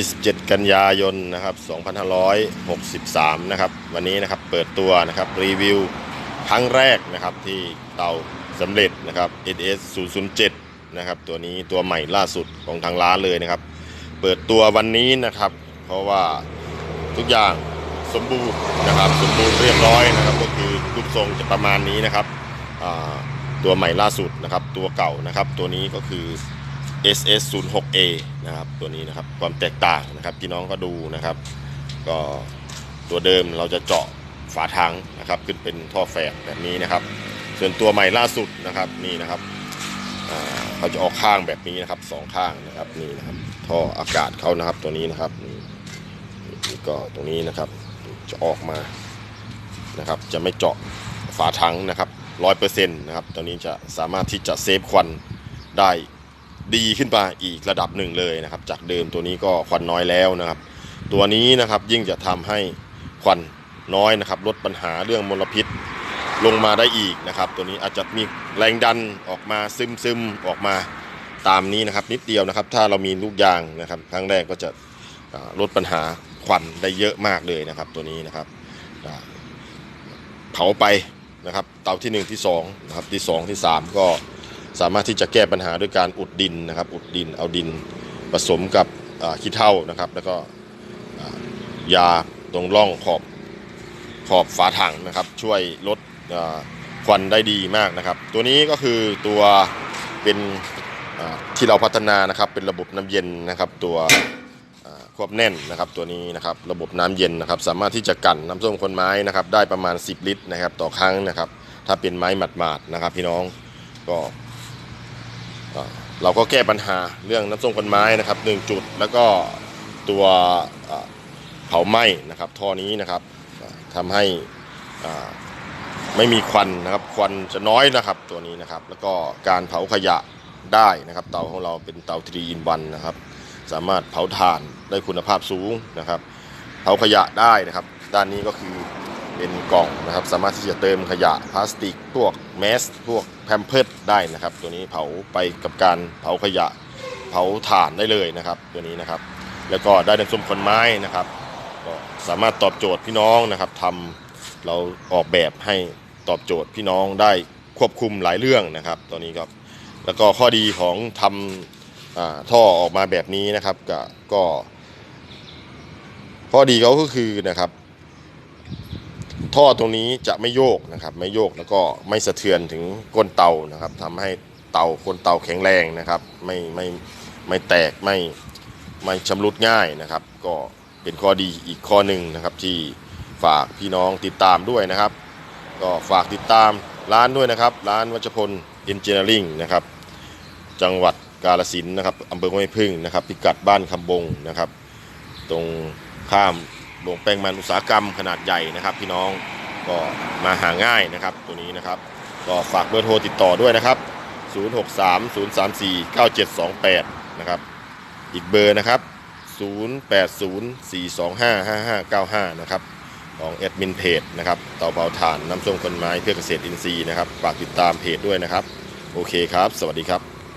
27 กันยายนนะครับ 2563 นะครับ วันนี้นะครับเปิดตัวนะครับรีวิวครั้งแรกนะครับที่เตาสำเร็จนะครับ SS 007 นะครับตัวนี้ตัวใหม่ล่าสุดของทางร้านเลยนะครับ เปิดตัววันนี้นะครับ เพราะว่าทุกอย่างสมบูรณ์นะครับสมบูรณ์เรียบร้อยนะครับ ก็คือรูปทรงจะประมาณนี้นะครับตัวใหม่ล่าสุดนะครับ ตัวเก่านะครับ ตัวนี้ก็คือ SS 0 6 A นะครับตัวนี้นะครับความแตกต่างนะครับพี่น้องก็ดูนะครับ ก็ตัวเดิมเราจะเจาะฝาถังนะครับ ขึ้นเป็นท่อแฝดแบบนี้นะครับ ส่วนตัวใหม่ล่าสุดนะครับนี่นะครับเขาจะออกข้างแบบนี้นะครับสองข้างนะครับนี่นะครับท่ออากาศเขานะครับตัวนี้นะครับนี่นี่ก็ตรงนี้นะครับจะออกมานะครับ จะไม่เจาะฝาถังนะครับร้อยเปอร์เซ็นต์นะครับตัวนี้จะสามารถที่จะเซฟควันได้ ดีขึ้นไปอีกระดับหนึ่งเลยนะครับ จากเดิมตัวนี้ก็ควันน้อยแล้วนะครับ ตัวนี้นะครับยิ่งจะทำให้ควันน้อยนะครับ ลดปัญหาเรื่องมลพิษลงมาได้อีกนะครับ ตัวนี้อาจจะมีแรงดันออกมาซึมซึมออกมาตามนี้นะครับ นิดเดียวนะครับ ถ้าเรามีลูกยางนะครับครั้งแรกก็จะลดปัญหาควันได้เยอะมากเลยนะครับ ตัวนี้นะครับเผาไปนะครับ เตาที่ 1 ที่2นะครับที่ 2 ที่ 3 ก็ สามารถที่จะแก้ปัญหาด้วยการอุดดินนะครับ อุดดินเอาดินผสมกับขี้เถ้านะครับ แล้วก็ยาตรงร่องขอบขอบฝาถังนะครับ ช่วยลดควันได้ดีมากนะครับ ตัวนี้ก็คือตัวเป็นที่เราพัฒนานะครับ เป็นระบบน้ำเย็นนะครับ ตัวควบแน่นนะครับ ตัวนี้นะครับ ระบบน้ำเย็นนะครับ สามารถที่จะกันน้ำส้มคนไม้นะครับ ได้ประมาณ 10 ลิตรนะครับ ต่อครั้งนะครับ ถ้าเป็นไม้หมาดๆนะครับ พี่น้องก็ เราก็แก้ปัญหาเรื่องน้ำส้มคนไม้นะครับหนึ่งจุดแล้วก็ตัวเผาไหม้นะครับท่อนี้นะครับทำให้ไม่มีควันนะครับควันจะน้อยนะครับตัวนี้นะครับ แล้วก็การเผาขยะได้นะครับ เตาของเราเป็นเตา 3 in 1นะครับ สามารถเผาถ่านได้คุณภาพสูงนะครับ เผาขยะได้นะครับ ด้านนี้ก็คือ เป็นกล่องนะครับ สามารถที่จะเติมขยะพลาสติกพวกแมสพวกแพมเพิร์ดได้นะครับ ตัวนี้เผาไปกับการเผาขยะเผาถ่านได้เลยนะครับ ตัวนี้นะครับ แล้วก็ได้น้ำส้มคนไม้นะครับก็สามารถตอบโจทย์พี่น้องนะครับทำเราออกแบบให้ตอบโจทย์พี่น้องได้ควบคุมหลายเรื่องนะครับ ตัวนี้ครับแล้วก็ข้อดีของทำอ่าท่อออกมาแบบนี้นะครับก็ก็ข้อดีเขาก็คือนะครับ ท่อตรงนี้จะไม่โยกนะครับไม่โยกแล้วก็ไม่สะเทือนถึงก้นเตานะครับทำให้เตาก้นเตาแข็งแรงนะครับ ไม่ไม่ไม่แตกไม่ไม่ชำรุดง่ายนะครับ ก็เป็นข้อดีอีกข้อหนึ่งนะครับ ที่ฝากพี่น้องติดตามด้วยนะครับ ก็ฝากติดตามร้านด้วยนะครับ ร้านวัชพลเอนจิเนียริงนะครับจังหวัดกาฬสินนะครับอำเภอห้วยพึ่งนะครับ พิกัดบ้านคำบงนะครับ ตรงข้าม โรงแปลงมันอุตสาหกรรมขนาดใหญ่นะครับ พี่น้องก็มาหาง่ายนะครับตัวนี้นะครับ ก็ฝากเบอร์โทรติดต่อด้วยนะครับ 0630349728 นะครับ อีกเบอร์นะครับ 0804255595 นะครับของแอดมินเพจนะครับเตาเผาถ่านน้ำส้มคนไม้เพื่อเกษตรอินทรีย์นะครับฝากติดตามเพจด้วยนะครับ โอเคครับ สวัสดีครับ